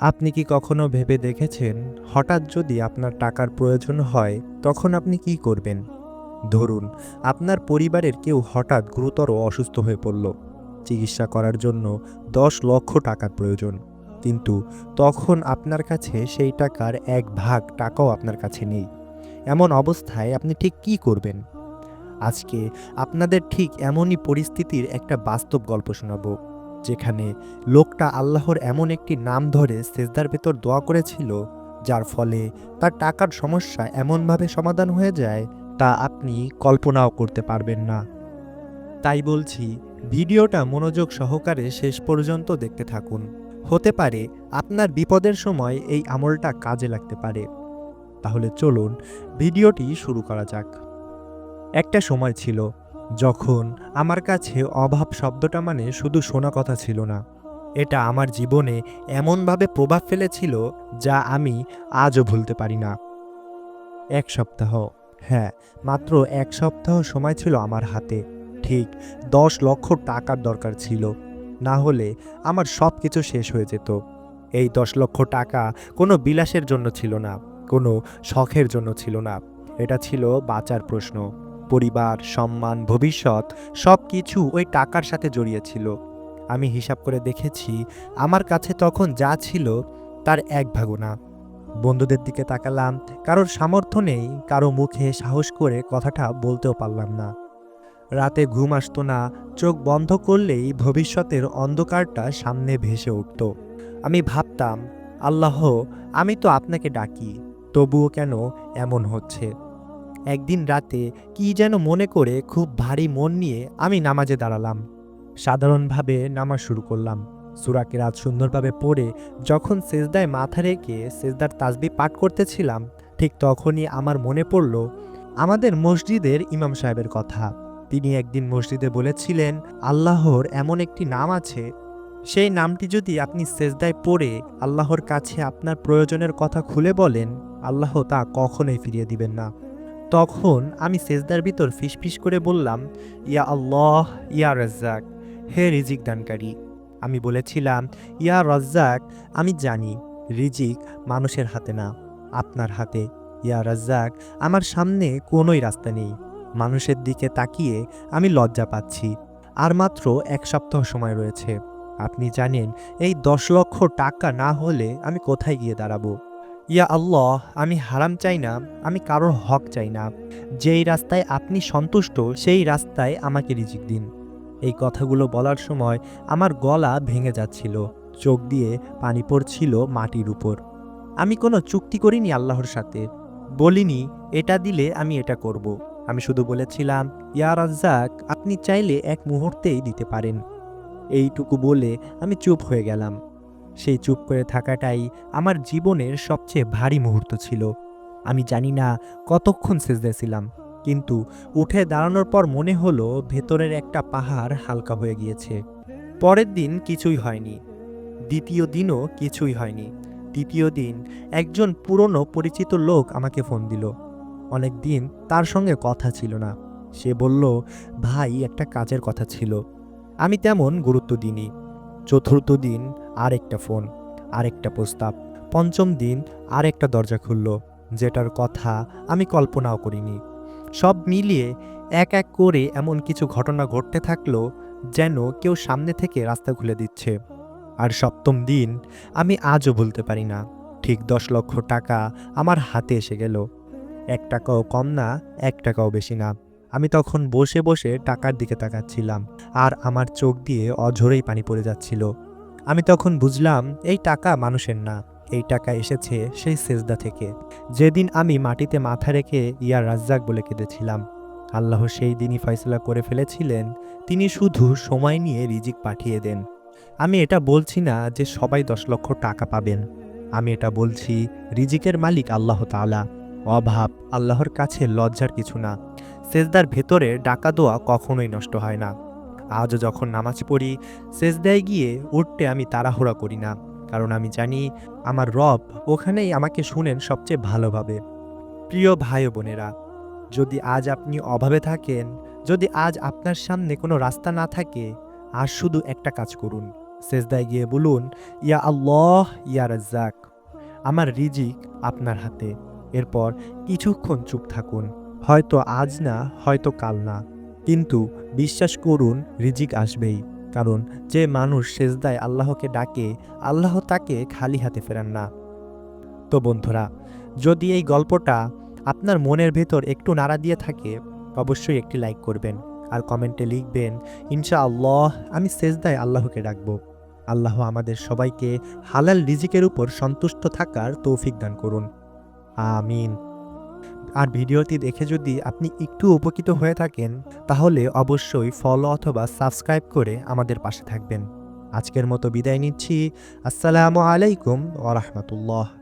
আপনি কি কখনো ভেবে দেখেছেন, হঠাৎ যদি আপনার টাকার প্রয়োজন হয়, তখন আপনি কি করবেন? ধরুন, আপনার পরিবারের কেউ হঠাৎ গুরুতর অসুস্থ হয়ে পড়ল। চিকিৎসা করার জন্য দশ লক্ষ টাকার প্রয়োজন। কিন্তু তখন আপনার কাছে সেই টাকার এক ভাগ টাকাও আপনার কাছে নেই। এমন অবস্থায় আপনি ঠিক কি করবেন? আজকে আপনাদের ঠিক এমনই পরিস্থিতির একটা বাস্তব গল্প শোনাবো। যেখানে লোকটা আল্লাহর এমন একটি নাম ধরে সেজদার ভেতর দোয়া করেছিল, যার ফলে তার টাকার সমস্যা এমনভাবে সমাধান হয়ে যায় তা আপনি কল্পনাও করতে পারবেন না। তাই বলছি, ভিডিওটা মনোযোগ সহকারে শেষ পর্যন্ত দেখতে থাকুন। হতে পারে আপনার বিপদের সময় এই আমলটা কাজে লাগতে পারে। তাহলে চলুন, ভিডিওটি শুরু করা যাক। একটা সময় ছিল যখন আমার কাছে অভাব শব্দটা মানে শুধু শোনা কথা ছিল না, এটা আমার জীবনে এমনভাবে প্রভাব ফেলেছিল যা আমি আজও ভুলতে পারি না। এক সপ্তাহ হ্যাঁ মাত্র এক সপ্তাহ সময় ছিল আমার হাতে, ঠিক দশ লক্ষ টাকার দরকার ছিল, না হলে আমার সব কিছু শেষ হয়ে যেত। এই দশ লক্ষ টাকা কোনো বিলাসের জন্য ছিল না, কোনো শখের জন্য ছিল না, এটা ছিল বাঁচার প্রশ্ন। পরিবার, সম্মান, ভবিষ্যৎ সব কিছু ওই টাকার সাথে জড়িয়েছিল। আমি হিসাব করে দেখেছি, আমার কাছে তখন যা ছিল তার এক ভাগও না বন্ধুদের দিকে তাকালাম, কারোর সামর্থ্য নেই, কারও মুখে সাহস করে কথাটা বলতেও পারলাম না। রাতে ঘুম আসতো না, চোখ বন্ধ করলেই ভবিষ্যতের অন্ধকারটা সামনে ভেসে উঠত। আমি ভাবতাম, আল্লাহ, আমি তো আপনাকে ডাকি, তবুও কেন এমন হচ্ছে? একদিন রাতে কি যেন মনে করে খুব ভারী মন নিয়ে আমি নামাজে দাঁড়ালাম। সাধারণভাবে নামাজ শুরু করলাম। সুরাকে রাত সুন্দরভাবে পড়ে যখন সেজদায় মাথা রেখে সেজদার তাসবি পাঠ করতেছিলাম, ঠিক তখনই আমার মনে পড়ল আমাদের মসজিদের ইমাম সাহেবের কথা। তিনি একদিন মসজিদে বলেছিলেন, আল্লাহর এমন একটি নাম আছে, সেই নামটি যদি আপনি সেজদায় পড়ে আল্লাহর কাছে আপনার প্রয়োজনের কথা খুলে বলেন, আল্লাহ তা কখনোই ফিরিয়ে দিবেন না। তখন আমি সেজদার ভিতর ফিসফিস করে বললাম, ইয়া আল্লাহ, ইয়া রাজ্জাক, হে রিজিক দানকারী। আমি বলেছিলাম, ইয়া রাজ্জাক, আমি জানি রিজিক মানুষের হাতে না, আপনার হাতে। ইয়া রাজ্জাক, আমার সামনে কোনোই রাস্তা নেই। মানুষের দিকে তাকিয়ে আমি লজ্জা পাচ্ছি। আর মাত্র এক সপ্তাহ সময় রয়েছে। আপনি জানেন, এই দশ লক্ষ টাকা না হলে আমি কোথায় গিয়ে দাঁড়াবো? ইয়া আল্লাহ, আমি হারাম চাই না, আমি কারোর হক চাই না। যেই রাস্তায় আপনি সন্তুষ্ট, সেই রাস্তায় আমাকে রিজিক দিন। এই কথাগুলো বলার সময় আমার গলা ভেঙে যাচ্ছিল, চোখ দিয়ে পানি পড়ছিল মাটির উপর। আমি কোনো চুক্তি করিনি আল্লাহর সাথে। বলিনি, এটা দিলে আমি এটা করব। আমি শুধু বলেছিলাম, ইয়া রাজ্জাক, আপনি চাইলে এক মুহূর্তেই দিতে পারেন। এইটুকু বলে আমি চুপ হয়ে গেলাম। সেই চুপ করে থাকাটাই আমার জীবনের সবচেয়ে ভারী মুহূর্ত ছিল। আমি জানি না কতক্ষণ সেজদে ছিলাম, কিন্তু উঠে দাঁড়ানোর পর মনে হলো ভেতরের একটা পাহাড় হালকা হয়ে গিয়েছে। পরের দিন কিছুই হয়নি, দ্বিতীয় দিনও কিছুই হয়নি। তৃতীয় দিন একজন পুরনো পরিচিত লোক আমাকে ফোন দিল। অনেক দিন তার সঙ্গে কথা ছিল না। সে বলল, ভাই, একটা কাজের কথা ছিল। আমি তেমন গুরুত্ব দিইনি। চতুর্থ দিন আর একটা ফোন, আরেকটা প্রস্তাব। পঞ্চম দিন আর একটা দরজা খুলল, যেটার কথা আমি কল্পনাও করিনি। সব মিলিয়ে এক এক করে এমন কিছু ঘটনা ঘটতে থাকল যেন কেউ সামনে থেকে রাস্তা খুলে দিচ্ছে। আর সপ্তম দিন আমি আজও ভুলতে পারি না। ঠিক দশ লক্ষ টাকা আমার হাতে এসে গেল। এক টাকাও কম না, এক টাকাও বেশি না। আমি তখন বসে বসে টাকার দিকে তাকাচ্ছিলাম, আর আমার চোখ দিয়ে অঝরেই পানি পড়ে যাচ্ছিল। আমি তখন বুঝলাম, এই টাকা মানুষের না। এই টাকা এসেছে সেই সেজদা থেকে। যেদিন আমি মাটিতে মাথা রেখে ইয়া রাজ্জাক বলে কেঁদেছিলাম, আল্লাহ সেই দিনই ফয়সলা করে ফেলেছিলেন, তিনি শুধু সময় নিয়ে রিজিক পাঠিয়ে দেন। আমি এটা বলছি না যে সবাই দশ লক্ষ টাকা পাবেন। আমি এটা বলছি, রিজিকের মালিক আল্লাহ তাআলা। অভাব, আল্লাহর কাছে লজ্জার কিছু না। সেজদার ভেতরে ডাকা দোয়া কখনোই নষ্ট হয় না। আজও যখন নামাজ পড়ি, সেজদায় গিয়ে উঠতে আমি তাড়াহুড়া করি না। কারণ আমি জানি আমার রব ওখানেই আমাকে শুনেন সবচেয়ে ভালোভাবে। প্রিয় ভাই বোনেরা, যদি আজ আপনি অভাবে থাকেন, যদি আজ আপনার সামনে কোনো রাস্তা না থাকে আর শুধু একটা কাজ করুন। সেজদায় গিয়ে বলুন, ইয়া আল্লাহ, ইয়া রাজ্জাক, আমার রিজিক আপনার হাতে। এরপর কিছুক্ষণ চুপ থাকুন। হয়তো আজ না, হয়তো কাল না। কিন্তু বিশ্বাস করুন, রিজিক আসবেই। কারণ যে মানুষ সেজদায় আল্লাহকে ডাকে, আল্লাহ তাকে খালি হাতে ফেরান না। তো বন্ধুরা, যদি এই গল্পটা আপনার মনের ভেতর একটু নাড়া দিয়ে থাকে, অবশ্যই একটি লাইক করবেন আর কমেন্টে লিখবেন, ইনশাআল্লাহ, আমি সেজদায় আল্লাহকে ডাকবো। আল্লাহ আমাদের সবাইকে হালাল রিজিকের উপর সন্তুষ্ট থাকার তৌফিক দান করুন। আমিন। আর ভিডিওটি দেখে যদি আপনি একটু উপকৃত হয়ে থাকেন, তাহলে অবশ্যই ফলো অথবা সাবস্ক্রাইব করে আমাদের পাশে থাকবেন। আজকের মতো বিদায় নিচ্ছি। আসসালামু আলাইকুম ওরহমতুল্লাহ